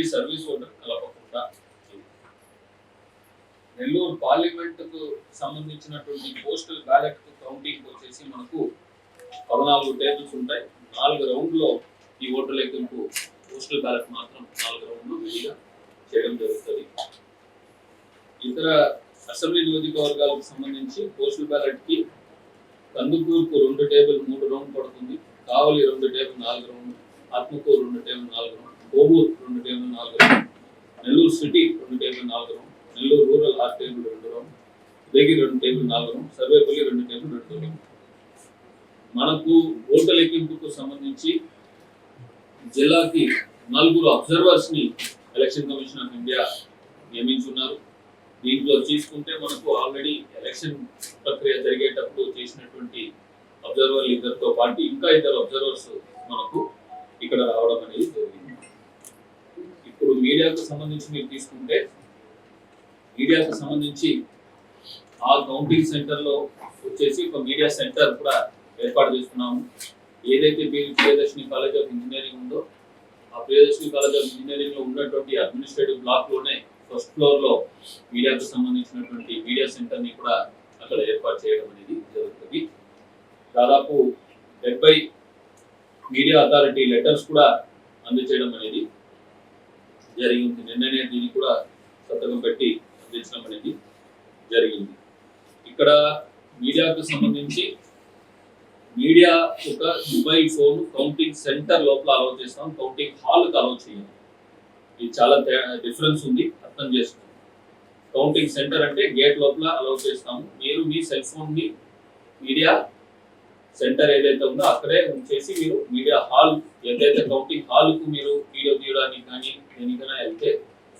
ఈ service voter కలపకుండా నెల్లూరు పార్లమెంట్కు సంబంధించినటువంటి పోస్టల్ బ్యాలెట్ కౌంటింగ్ వచ్చేసి మనకు పద్నాలుగు టేబుల్స్ ఉంటాయి. నాలుగు రౌండ్లో ఈ ఓటర్ లెక్కింపు పోస్టల్ బ్యాలెట్ మాత్రం నాలుగు రౌండ్లు విడిగా చేయడం జరుగుతుంది. ఇతర అసెంబ్లీ నియోజకవర్గాలకు సంబంధించి పోస్టల్ బ్యాలెట్కి కందుకూరుకు రెండు టేబుల్ మూడు రౌండ్ పడుతుంది. కావలి రెండు టేబుల్ నాలుగు రౌండ్. ఆత్మకూరు రెండు టేబుల్ నాలుగు రౌండ్. కోవూరు రెండు టేబుల్ నాలుగు నెల్లూరు సిటీ రెండు టేబుల్ నాలుగు నెల్లూరు రూరల్ ఆరు టేబుల్ రెండు రౌండ్ ఉదయగిరి రెండు టేబుల్ నాలుగు సర్వేపల్లి రెండు టేబుల్ రెండు మనకు ఓట్ల లెక్కింపుకు సంబంధించి జిల్లాకి నలుగురు అబ్జర్వర్స్ని ఎలక్షన్ కమిషన్ ఆఫ్ ఇండియా నియమించున్నారు. దీంట్లో తీసుకుంటే మనకు ఆల్రెడీ ఎలక్షన్ ప్రక్రియ జరిగేటప్పుడు చేసినటువంటి అబ్జర్వర్ ఇద్దరితో పాటు ఇంకా ఇద్దరు అబ్జర్వర్స్ మనకు ఇక్కడ రావడం అనేది ఇప్పుడు మీడియాకు సంబంధించి మీరు తీసుకుంటే మీడియాకు సంబంధించి ఆ కౌంటింగ్ సెంటర్లో వచ్చేసి ఒక మీడియా సెంటర్ కూడా ఏర్పాటు చేస్తున్నాము. ఏదైతే మీరు ప్రియదర్శిని కాలేజ్ ఆఫ్ ఇంజనీరింగ్ ఉందో ఆ ప్రియదర్శిని కాలేజ్ ఆఫ్ ఇంజనీరింగ్లో ఉన్నటువంటి అడ్మినిస్ట్రేటివ్ బ్లాక్లోనే ఫస్ట్ ఫ్లోర్లో మీడియాకు సంబంధించినటువంటి మీడియా సెంటర్ని కూడా అక్కడ ఏర్పాటు చేయడం అనేది జరుగుతుంది. దాదాపు డెబ్బై మీడియా అథారిటీ లెటర్స్ కూడా అందజేయడం అనేది జరిగింది. నిన్ననే దీన్ని కూడా సంతకం పెట్టి అందించడం అనేది జరిగింది. ఇక్కడ మీడియాకు సంబంధించి మీడియా ఒక మొబైల్ ఫోన్ కౌంటింగ్ సెంటర్ లోపల అలౌ చేస్తాం. కౌంటింగ్ హాల్కి అలౌ చేయాలి ఇది చాలా డిఫరెన్స్ ఉంది. అర్థం చేసుకోండి కౌంటింగ్ సెంటర్ అంటే గేట్ లోపల అలౌ చేస్తాము. మీరు మీ సెల్ ఫోన్ని మీడియా సెంటర్ ఏదైతే ఉందో అక్కడే ఉంచేసి మీరు మీడియా హాల్ ఏదైతే కౌంటింగ్ హాల్కు మీరు వీడియో తీయడానికి కానీ దేనికైనా వెళ్తే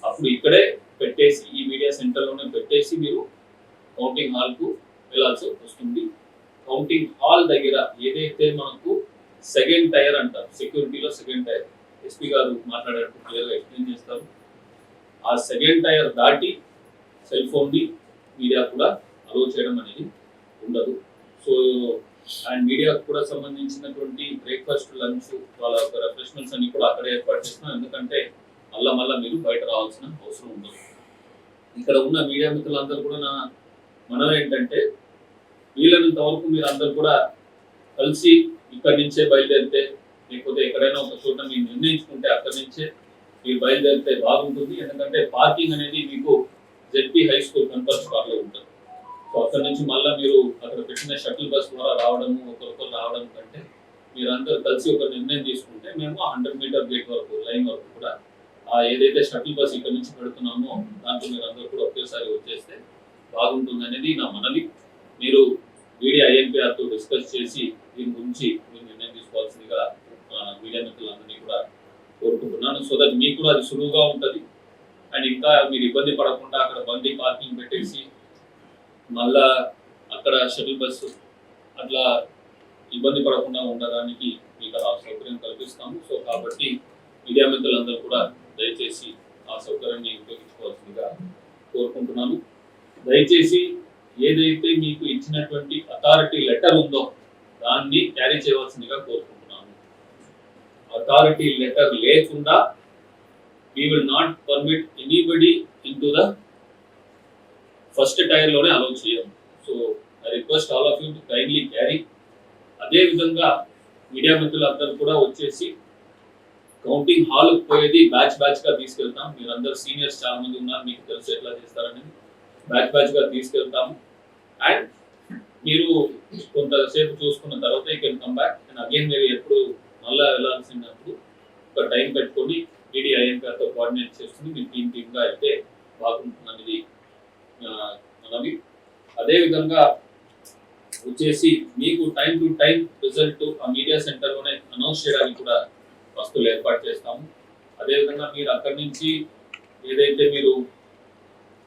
అప్పుడు ఇక్కడే పెట్టేసి ఈ మీడియా సెంటర్లోనే పెట్టేసి మీరు కౌంటింగ్ హాల్కు వెళ్ళాల్సి వస్తుంది. కౌంటింగ్ హాల్ దగ్గర ఏదైతే మనకు సెకండ్ టైర్ అంటారు సెక్యూరిటీలో సెకండ్ టైర్ ఎస్పీ గారు మాట్లాడేటప్పుడు క్లియర్గా ఎక్స్ప్లెయిన్ చేస్తారు. ఆ సెకండ్ టైర్ దాటి సెల్ ఫోన్ని మీడియా కూడా అలో చేయడం అనేది ఉండదు. సో అండ్ మీడియాకు కూడా సంబంధించినటువంటి బ్రేక్ఫాస్ట్ లంచ్ వాళ్ళ యొక్క రిఫ్రెష్మెంట్స్ అన్ని కూడా అక్కడ ఏర్పాటు చేస్తున్నాం. ఎందుకంటే మళ్ళా మళ్ళా మీరు బయట రావాల్సిన అవసరం ఉండదు. ఇక్కడ ఉన్న మీడియా మిత్రులందరూ కూడా నా మనం ఏంటంటే వీలైనంత వరకు మీరు అందరు కూడా కలిసి ఇక్కడి నుంచే బయలుదేరితే లేకపోతే ఎక్కడైనా ఒక చోట మీరు నిర్ణయించుకుంటే అక్కడి నుంచే మీరు బయలుదేరితే బాగుంటుంది. ఎందుకంటే పార్కింగ్ అనేది మీకు జెడ్పీ హై స్కూల్ కన్ఫర్స్ కార్లో ఉంటుంది. సో అక్కడ నుంచి మళ్ళీ మీరు అక్కడ పెట్టిన షటిల్ బస్ ద్వారా రావడం ఒకరికొకరు రావడం కంటే మీరందరూ కలిసి ఒక నిర్ణయం తీసుకుంటే మేము హండ్రెడ్ మీటర్ గేట్ వరకు లైన్ వరకు కూడా ఆ ఏదైతే షటిల్ బస్ ఇక్కడ నుంచి పెడుతున్నామో దాంట్లో మీరు అందరూ కూడా ఒకేసారి వచ్చేస్తే బాగుంటుంది అనేది నా మనవి. మీరు మీడియా ఐఎన్పిఆర్తో డిస్కస్ చేసి దీని గురించి మీరు నిర్ణయం తీసుకోవాల్సిందిగా మీడియా మిత్రులందరినీ కూడా కోరుకుంటున్నాను. సో దట్ మీకు కూడా అది సులువుగా ఉంటుంది. అండ్ ఇంకా మీరు ఇబ్బంది పడకుండా అక్కడ బండి పార్కింగ్ పెట్టేసి మళ్ళా అక్కడ షటిల్ బస్సు అట్లా ఇబ్బంది పడకుండా ఉండడానికి మీకు ఆ సౌకర్యం కల్పిస్తాము. సో కాబట్టి మీడియా మిత్రులందరూ కూడా దయచేసి ఆ సౌకర్యాన్ని ఉపయోగించుకోవాల్సిందిగా కోరుకుంటున్నాను. దయచేసి ఏదైతే మీకు ఇచ్చినటువంటి అథారిటీ లెటర్ ఉందో దాన్ని క్యారీ చేయవలసిందిగా కోరుకుంటున్నాను. అథారిటీ లెటర్ లేకుండా we will not permit anybody in to the first టైర్లోనే allow చేయం so I request all of you to kindly carry అదేవిధంగా మీడియా మిత్రులందరూ కూడా వచ్చేసి కౌంటింగ్ హాల్ పోయేది బ్యాచ్ బ్యాచ్గా తీసుకెళ్తాం. మీరందరూ సీనియర్స్ చాలా మంది ఉన్నారు మీకు తెలుసు ఎట్లా చేస్తారని బ్యాచ్ బ్యాచ్గా తీసుకెళ్తాము. అండ్ మీరు కొంతసేపు చూసుకున్న తర్వాత you can come back and again మీరు ఎప్పుడు మళ్ళా వెళ్ళాల్సినప్పుడు ఒక టైం పెట్టుకొని మీడియా ఐఎంపీఆర్తో కోఆర్డినేట్ చేసుకుని మీ టీమ్ టీమ్గా అయితే బాగుంటుందనేది మనవి అదేవిధంగా వచ్చేసి మీకు టైం టు టైం రిజల్ట్ ఆ మీడియా సెంటర్లోనే అనౌన్స్ చేయడానికి కూడా వస్తువులు ఏర్పాటు చేస్తాము. అదేవిధంగా మీరు అక్కడి నుంచి ఏదైతే మీరు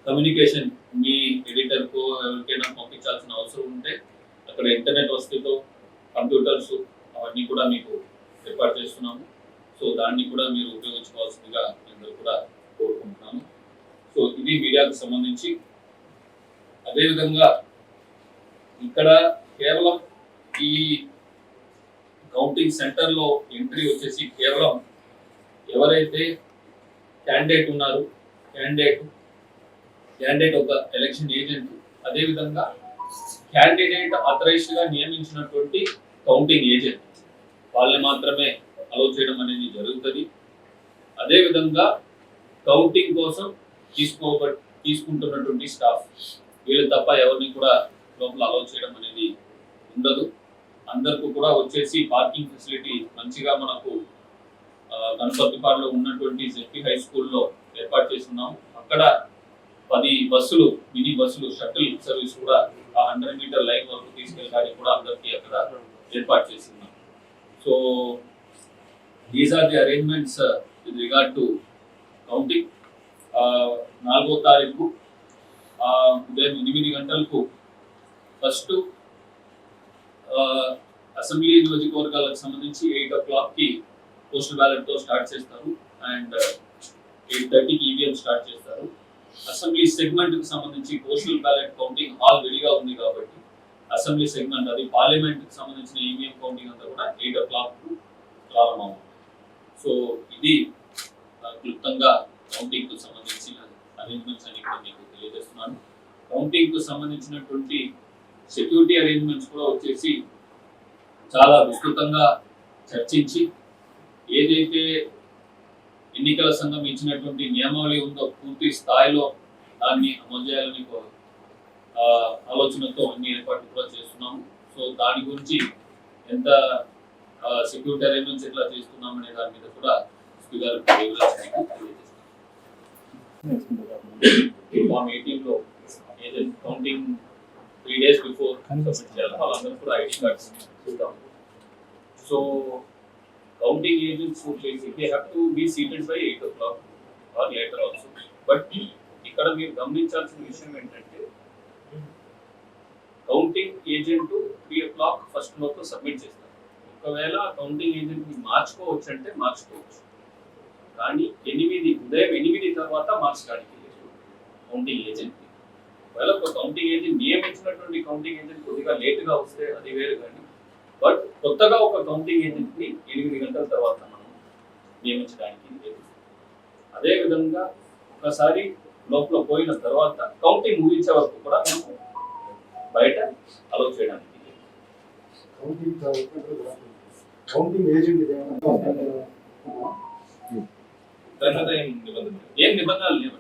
కమ్యూనికేషన్ మీ ఎడిటర్కో ఎవరికైనా పంపించాల్సిన అవసరం ఉంటే అక్కడ ఇంటర్నెట్ వసతితో కంప్యూటర్స్ అవన్నీ కూడా మీకు ఏర్పాటు చేస్తున్నాము. సో దాన్ని కూడా మీరు ఉపయోగించుకోవాల్సిందిగా అందరూ కూడా కోరుకుంటున్నాను సో ఇది మీడియాకు సంబంధించి అదేవిధంగా ఇక్కడ కేవలం ఈ కౌంటింగ్ సెంటర్లో ఎంట్రీ వచ్చేసి కేవలం ఎవరైతే క్యాండిడేట్ ఉన్నారు క్యాండిడేట్ క్యాండిడేట్ ఒక ఎలక్షన్ ఏజెంట్ అదేవిధంగా క్యాండిడేట్ అథరైజ్డ్గా నియమించినటువంటి కౌంటింగ్ ఏజెంట్ వాళ్ళని మాత్రమే అలో చేయడం అనేది జరుగుతుంది. అదేవిధంగా కౌంటింగ్ కోసం తీసుకోబ తీసుకుంటున్నటువంటి స్టాఫ్ వీళ్ళు తప్ప ఎవరిని కూడా లోపల అలౌ చేయడం అనేది ఉండదు. అందరికీ కూడా వచ్చేసి పార్కింగ్ ఫెసిలిటీ మంచిగా మనకు ఆ, ఉన్నటువంటి జెడ్పీ హై స్కూల్లో ఏర్పాటు చేస్తున్నాం. అక్కడ పది బస్సులు మినీ బస్సులు షటిల్ సర్వీస్ కూడా ఆ హండ్రెడ్ మీటర్ లైన్ వరకు తీసుకెళ్ళడానికి కూడా అందరికీ అక్కడ ఏర్పాటు చేస్తున్నాం. So these are the arrangements with regard to counting నాలుగో తారీఖు ఉదయం ఎనిమిది గంటలకు ఫస్ట్ అసెంబ్లీ నియోజకవర్గాలకు సంబంధించి ఎయిట్ ఓ క్లాక్కి పోస్టల్ బ్యాలెట్తో స్టార్ట్ చేస్తారు. అండ్ ఎయిట్ థర్టీకి ఈవీఎం స్టార్ట్ చేస్తారు. అసెంబ్లీ సెగ్మెంట్కి సంబంధించి పోస్టల్ బ్యాలెట్ కౌంటింగ్ హాల్ రెడీగా ఉంది కాబట్టి అసెంబ్లీ సెగ్మెంట్ అది పార్లమెంట్కి సంబంధించిన ఈవీఎం కౌంటింగ్ అంతా కూడా ఎయిట్ ఓ క్లాక్ ప్రారంభం సో ఇది క్లుప్తంగా కౌంటింగ్కు సంబంధించిన అరేంజ్మెంట్స్ అన్ని కూడా మీకు తెలియజేస్తున్నాను. కౌంటింగ్కు సంబంధించినటువంటి సెక్యూరిటీ అరేంజ్మెంట్స్ కూడా వచ్చేసి చాలా విస్తృతంగా చర్చించి ఏదైతే ఎన్నికల సంఘం ఇచ్చినటువంటి నియమావళి ఉందో పూర్తి స్థాయిలో దాన్ని అమలు చేయాలని ఆలోచనతో అన్ని ఏర్పాట్లు కూడా చేస్తున్నాము. సో దాని గురించి ఎంత సెక్యూరిటీ అరేంజ్మెంట్స్ ఎట్లా చేస్తున్నాం అనే దాని మీద కూడా స్పీకర్ గారు ఫామ్ ఎయిటీన్లో ఏదైతే counting three days before submit చేయాలి వాళ్ళందరూ కూడా ఐడి కార్డ్స్ ఇస్తాం సో కౌంటింగ్ ఏజెంట్స్ వచ్చేసి they have to be seated by eight o'clock or later also but ఇక్కడ మీరు గమనించాల్సిన విషయం ఏంటంటే counting agent three o'clock first లోపు సబ్మిట్ చేస్తారు. ఒకవేళ కౌంటింగ్ ఏజెంట్ మార్చుకోవచ్చు అంటే మార్చుకోవచ్చు. కానీ ఎనిమిది ఉదయం ఎనిమిది తర్వాత మార్చడానికి లేదు కౌంటింగ్ ఏజెంట్ ఒకవేళ ఒక కౌంటింగ్ ఏజెంట్ నియమించినటువంటి కౌంటింగ్ ఏజెంట్ కొద్దిగా లేటుగా వస్తే అది వేరు కానీ బట్ కొత్తగా ఒక కౌంటింగ్ ఏజెంట్ని ఎనిమిది గంటల తర్వాత మనం నియమించడానికి లేదు. అదేవిధంగా ఒకసారి లోపల పోయిన తర్వాత కౌంటింగ్ ముగించే వరకు కూడా మేము బయట అలౌ చేయడానికి కౌంటింగ్ కౌంటింగ్ ఏజెంట్ ఏం నిబంధనలు లేవండి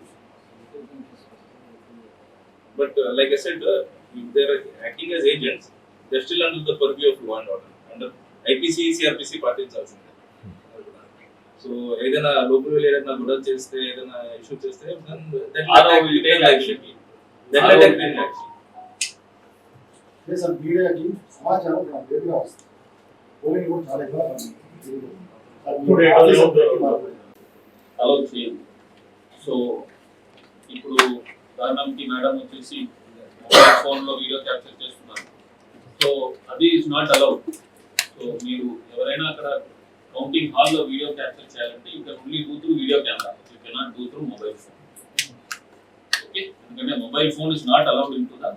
But uh, like I said, uh, if they're acting as agents, they're still under the purview of law and order. Under IPC, CRPC పాటించాల్సిందే సో ఏదైనా లోపల ఏదైనా గొడవ చేస్తే ఏదైనా ఇష్యూ చేస్తే ఆరో మీడియాకి సమాచారం చాలా అలౌ చేయండి. సో ఇప్పుడు ఉదాహరణకి మేడం వచ్చేసి మొబైల్ ఫోన్లో వీడియో క్యాప్చర్ చేస్తున్నారు. సో అది ఇస్ నాట్ అలౌడ్ సో మీరు ఎవరైనా అక్కడ కౌంటింగ్ హాల్లో వీడియో క్యాప్చర్ చేయాలంటే you can only do through video camera you cannot do through mobile phone okay ఎందుకంటే mobile phone is not allowed into the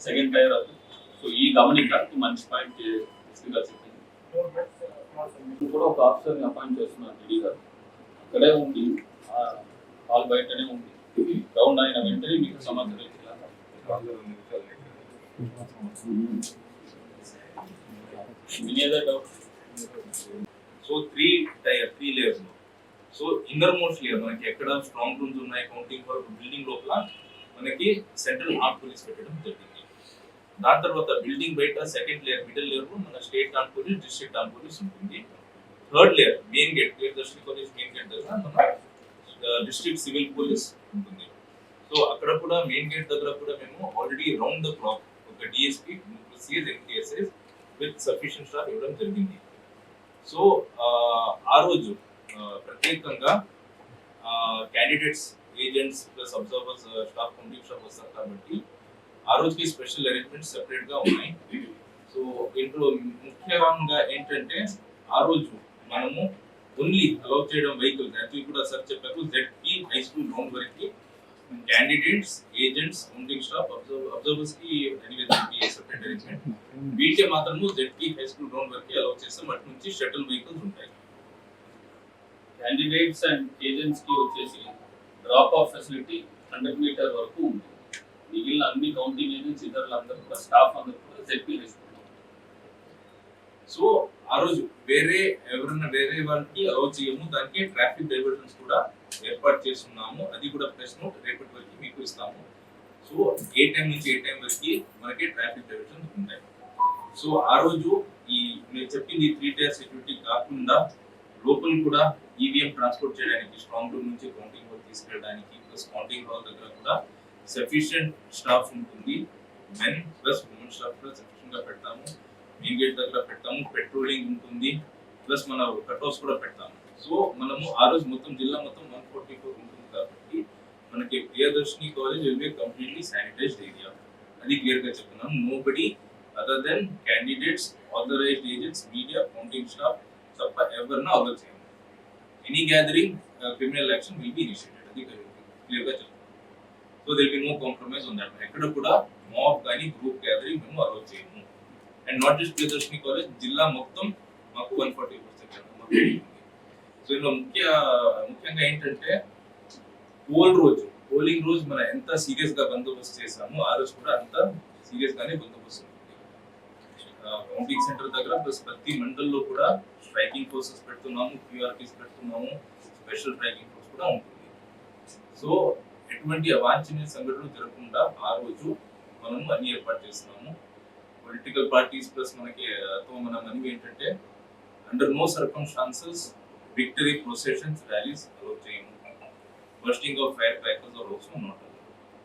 second tier అవుతుంది so ఈ గమనిక మంచి పాయింట్ eh, చెప్పింది. Uh, ఇప్పుడు కూడా ఒక ఆఫీసర్ని అపాయింట్ చేస్తున్నారు డిడి గారు. ఇక్కడే ఉంది హాల్ బయటనే ఉంది రౌండ్ అయిన వెంటనే మీకు సమాచారం so three tier three layers so innermost layer మనకి ఎక్కడ స్ట్రాంగ్ రూమ్స్ ఉన్నాయి కౌంటింగ్ వరకు బిల్డింగ్ లోపల మనకి సెంట్రల్ ఆర్ట్ పోలీస్ పెట్టడం జరిగింది. దాని తర్వాత బిల్డింగ్ బయట సెకండ్ లేయర్ మిడిల్ లేయర్ మన state armed police district armed police ఉంటుంది. Third layer main gate Priyadarshini college main gate దగ్గర మన డిస్ట్రిక్ట్ సివిల్ పోలీస్ ఉంటుంది సో అక్కడ కూడా మెయిన్ గేట్ దగ్గర కూడా మేము ఆల్రెడీ రౌండ్ ద క్లాక్ ఒక డిఎస్పీ సిఎస్ ఎన్టీఎస్ఎస్ విత్ సఫిషియెంట్ స్టాఫ్ ఇవ్వడం జరిగింది సో ఆ, ఆ రోజు ఆ, ప్రత్యేకంగా candidates agents plus observers staff counting staff వస్తారు కాబట్టి ఆ రోజుకి స్పెషల్ అరేంజ్మెంట్స్ సెపరేట్గా ఉన్నాయి సో ఇంట్లో ముఖ్యంగా ఏంటంటే ఆ రోజు మనము ఓన్లీ అలౌ చేయడం వెహికల్ యాక్చువల్లీ కూడా సార్ చెప్పారు జెడ్పీ హై స్కూల్ గ్రౌండ్ వరకు క్యాండిడేట్స్ ఏజెంట్స్ కౌంటింగ్ స్టాఫ్ అబ్జర్వర్స్కి సెపరేట్ అరేంజ్మెంట్ వీటికి మాత్రము జెడ్పీ హై స్కూల్ గ్రౌండ్ వరకు అలౌ చేస్తాం. అటు నుంచి షటిల్ వెహికల్స్ ఉంటాయి. క్యాండిడేట్స్ అండ్ ఏజెంట్స్కి వచ్చేసి drop off facility hundred meter వరకు ఉంది మిగిలిన అన్ని కౌంటింగ్ ఏజెంట్స్ ఇతరులందరూ కూడా స్టాఫ్ అందరూ కూడా జెడ్పీ వేసుకున్నాం సో ఆ రోజు వేరే ఎవరైనా వేరే వాళ్ళకి అలౌ చేయము దానికి ట్రాఫిక్ డైవర్షన్స్ కూడా ఏర్పాటు చేస్తున్నాము. అది కూడా ప్రెస్ నోట్ రేపటి వరకు మీకు ఇస్తాము. సో ఏ టైం నుంచి ఏ టైం వరకు మనకి ట్రాఫిక్ డైవర్షన్స్ ఉంటాయి. సో ఆ రోజు ఈ నేను చెప్పింది త్రీ టైర్ సెక్యూరిటీ కాకుండా లోపల కూడా ఈవీఎం ట్రాన్స్పోర్ట్ చేయడానికి స్ట్రాంగ్ రూమ్ నుంచి కౌంటింగ్ హాల్ తీసుకెళ్ళడానికి ప్లస్ కౌంటింగ్ హాల్ దగ్గర కూడా సఫిషియంట్ స్టాఫ్ ఉంటుంది. మెన్ ప్లస్ ఉమెన్ స్టాఫ్ కూడా సఫిషియంట్గా పెడతాము. మెయిన్ గేట్ దగ్గర పెడతాము పెట్రోలింగ్ ఉంటుంది ప్లస్ మన కట్ హౌస్ కూడా పెడతాము. సో మనము ఆ రోజు మొత్తం జిల్లా మొత్తం వన్ ఫోర్టీ ఫోర్ ఉంటుంది కాబట్టి మనకి Priyadarshini college will be completely sanitized area అది క్లియర్గా చెప్తున్నాం. Nobody other than candidates authorized agents media counting staff తప్ప ఎవరినా అలౌ చేయండి any gathering criminal action will be initiated అది క్లియర్గా చెప్తున్నాం. So there'll be no compromise ఉంది ఎక్కడ కూడా మాబ్ కానీ గ్రూప్ గ్యాదరింగ్ మేము అలౌ చేయము. And not just Priyadarshini college జిల్లా మొత్తం మాకు వన్ ఫార్టీ పర్సెంట్ సో ఇందులో ముఖ్య ముఖ్యంగా ఏంటంటే పోల్ రోజు పోలింగ్ రోజు మనం ఎంత సీరియస్గా బందోబస్తు చేసామో ఆ రోజు కూడా అంత సీరియస్ గానే బందోబస్తు కౌంటింగ్ సెంటర్ దగ్గర ప్లస్ ప్రతి మండల్లో కూడా స్ట్రైకింగ్ ఫోర్సెస్ పెడుతున్నాము క్యూఆర్పీస్ పెడుతున్నాము స్పెషల్ స్ట్రైకింగ్ ఫోర్స్ కూడా ఉంటుంది. సో ఎటువంటి అవాంఛనీయ సంఘటనలు జరగకుండా ఆ రోజు మనము అన్ని ఏర్పాటు చేస్తున్నాము. పొలిటికల్ పార్టీస్ ప్లస్ మనకి తో మన మనవి ఏంటంటే under no circumstances victory processions rallies allow చేయము. Bursting of fire crackers are also not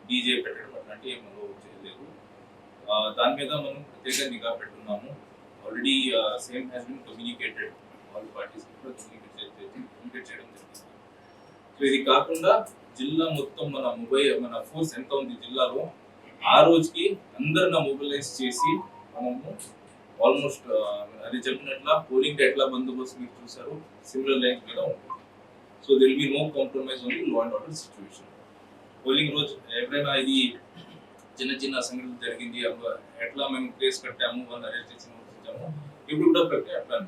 DJ పెట్టడం అట్లాంటి ఏం అలో చేయలేదు. దాని మీద మనం ప్రత్యేక నిఘా పెట్టున్నాము. Already same has been communicated all parties కూడా కమ్యూనికేట్ కమ్యూనికేట్ చేయడం జరిగింది. సో ఇది కాకుండా జిల్లా మొత్తం మన మొబైల్ మన ఫోర్స్ ఎంత ఉంది జిల్లాలో ఆ రోజుకి అందరిని మొబిలైజ్ చేసి మనము ఆల్మోస్ట్ అది చెప్పినట్ల పోలింగ్ డే ఎట్లా బందోబస్తు మీరు చూసారు సిమిలర్ లైన్స్ మీద ఉంటుంది. So there'll be no compromise only law and order situation polling రోజు ఎప్పుడైనా ఇది చిన్న చిన్న సంఘటనలు జరిగింది అబ్బా, ఎట్లా మేము కేసు కట్టాము వాళ్ళని అరెస్ట్ చేసి పంపించాము ఇప్పుడు కూడా ప్రక్రియ అట్లా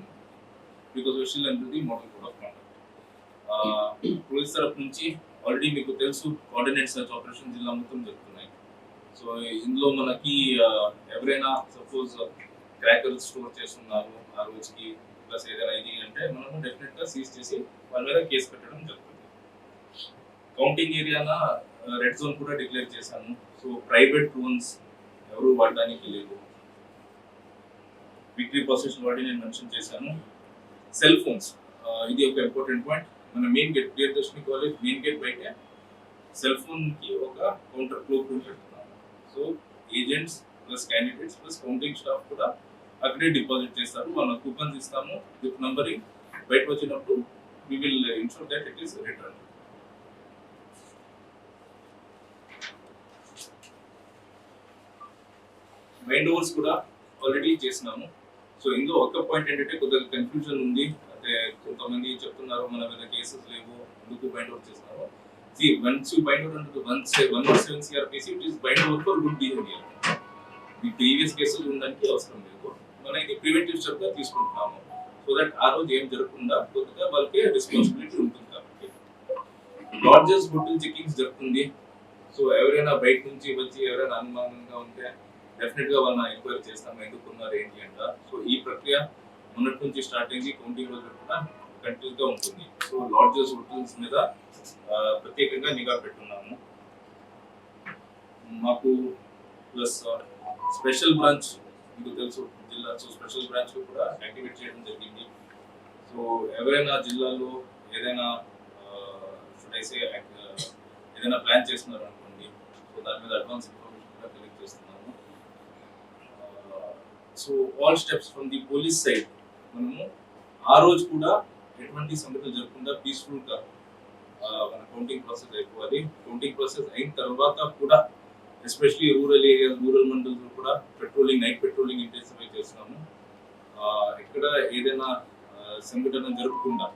బికాస్ విషయం అనేది model code of conduct police తరఫు నుంచి ఆల్రెడీ మీకు తెలుసు కోఆర్డినేట్ సర్చ్ ఆపరేషన్ జిల్లా మొత్తం జరుగుతున్నాయి సో ఇందులో మనకి ఎవరైనా సపోజ్ క్రాకర్ స్టోర్ చేస్తున్నారు ఆ రోజుకి ప్లస్ ఏదైనా ఇది అంటే మనము డెఫినెట్గా సీజ్ చేసి వాళ్ళ మీద కేసు పెట్టడం జరుగుతుంది. కౌంటింగ్ ఏరియాన రెడ్ జోన్ కూడా డిక్లేర్ చేశాను. సో ప్రైవేట్ డ్రోన్స్ ఎవరు వాడడానికి లేదు విక్టరీ పొజిషన్ వాడి నేను మెన్షన్ చేశాను. సెల్ ఫోన్స్ ఇది ఒక ఇంపార్టెంట్ పాయింట్. మన main gate Priyadarshini college main gate బయట సెల్ ఫోన్కి ఒక కౌంటర్ క్లోక్ ఉంటుంది. So agents plus candidates plus counting staff కూడా అక్కడే డిపాజిట్ చేస్తారు. వాళ్ళ కూపన్స్ ఇస్తాము. విత్ నంబరింగ్ బయట వచ్చినప్పుడు we will ensure that it is return bind overs కూడా ఆల్రెడీ చేసినాము. సో ఇందులో ఒక పాయింట్ ఏంటంటే కొద్దిగా కన్ఫ్యూజన్ ఉంది. అంటే కొంతమంది చెప్తున్నారు మన మీద కేసెస్ లేవు ఎందుకు మైండ్ ఓవర్ చేస్తున్నారు see once you bind over అంటే వన్ వన్ CRPC, it సిఆర్పిసి bind out for good behavior. Good ఈ ప్రీవియస్ కేసులు ఉండడానికి అవసరం లేదు మనం ఇది ప్రివెంటివ్ స్టెప్గా తీసుకుంటున్నాము సో దట్ ఆ రోజు ఏం జరగకుండా కొద్దిగా వాళ్ళకి రెస్పాన్సిబిలిటీ ఉంటుంది కాబట్టి. లాడ్జెస్ హోటల్ చెకింగ్స్ జరుగుతుంది. సో ఎవరైనా బయట నుంచి వచ్చి ఎవరైనా అనుమానంగా ఉంటే డెఫినెట్గా వాళ్ళ ఎంక్వైరీ చేస్తాము ఎందుకు ఉన్నారు? ఏంటి అంట. సో ఈ ప్రక్రియ మొన్నటి నుంచి స్టార్ట్ అయింది. కౌంటింగ్ రోజు కూడా కంటిన్యూస్గా ఉంటుంది. లాడ్జెస్ హోటల్స్ మీద ప్రత్యేకంగా నిఘా పెట్టున్నాము. మాకు ప్లస్ స్పెషల్ బ్రాంచ్ మీకు తెలుసు జిల్లా సో స్పెషల్ బ్రాంచ్ కూడా యాక్టివేట్ చేయడం జరిగింది. సో ఎవరైనా జిల్లాలో ఏదైనా ఏదైనా ప్లాన్ చేస్తున్నారు అనుకోండి సో దాని మీద అడ్వాన్స్ ఇన్ఫర్మేషన్ కూడా కలెక్ట్ చేస్తున్నాము. So all steps from the police side మనము ఆ రోజు కూడా ఎటువంటి సంఘటనలు జరగకుండా పీస్ఫుల్గా మన కౌంటింగ్ ప్రాసెస్ అయిపోవాలి. కౌంటింగ్ ప్రాసెస్ అయిన తర్వాత కూడా ఎస్పెషలీ రూరల్ ఏరియా రూరల్ మండల్స్లో కూడా పెట్రోలింగ్ నైట్ పెట్రోలింగ్ ఇంటెన్సిఫై చేస్తున్నాము. ఆ, ఎక్కడ ఏదైనా సంఘటన జరగకుండా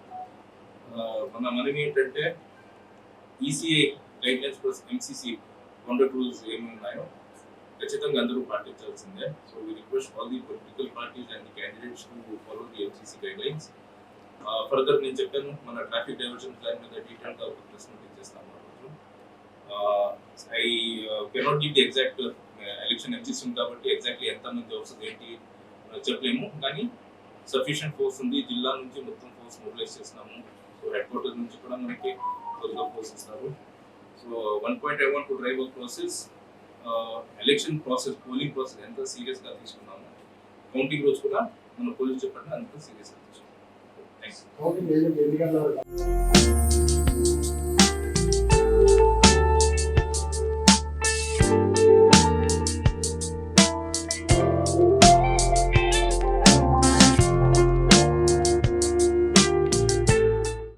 మన మనవి ఏంటంటే ECI guidelines plus MCC conduct rules ఏమి ఉన్నాయో ఖచ్చితంగా అందరూ పాటించాల్సిందే. So we request all the political parties and the candidates to follow the MCC guidelines further నేను చెప్పాను మన ట్రాఫిక్ డైవర్షన్ ప్లాన్ మీద డీటెయిల్గా ఒక ప్రెస్ చేస్తాము I cannot give the exact election existing కాబట్టి ఎగ్జాక్ట్లీ ఎంత మంది వస్తుంది ఏంటి చెప్పలేము. కానీ సఫిషియంట్ ఫోర్స్ ఉంది. జిల్లా నుంచి మొత్తం ఫోర్స్ మొబిలైజ్ చేస్తున్నాము. సో హెడ్ క్వార్టర్ నుంచి కూడా మనకి కొద్దిగా ఫోర్స్ ఇస్తారు. So one point I want to drive process election process polling process ఎంత సీరియస్గా తీసుకున్నాము. కౌంటింగ్ రోజు కూడా మన పోలీస్ చెప్పండి అంత సీరియస్గా తీసుకున్నాము. థ్యాంక్స్ కౌంటింగ్ ఏజెంట్ ఎన్ని గంటల వరకు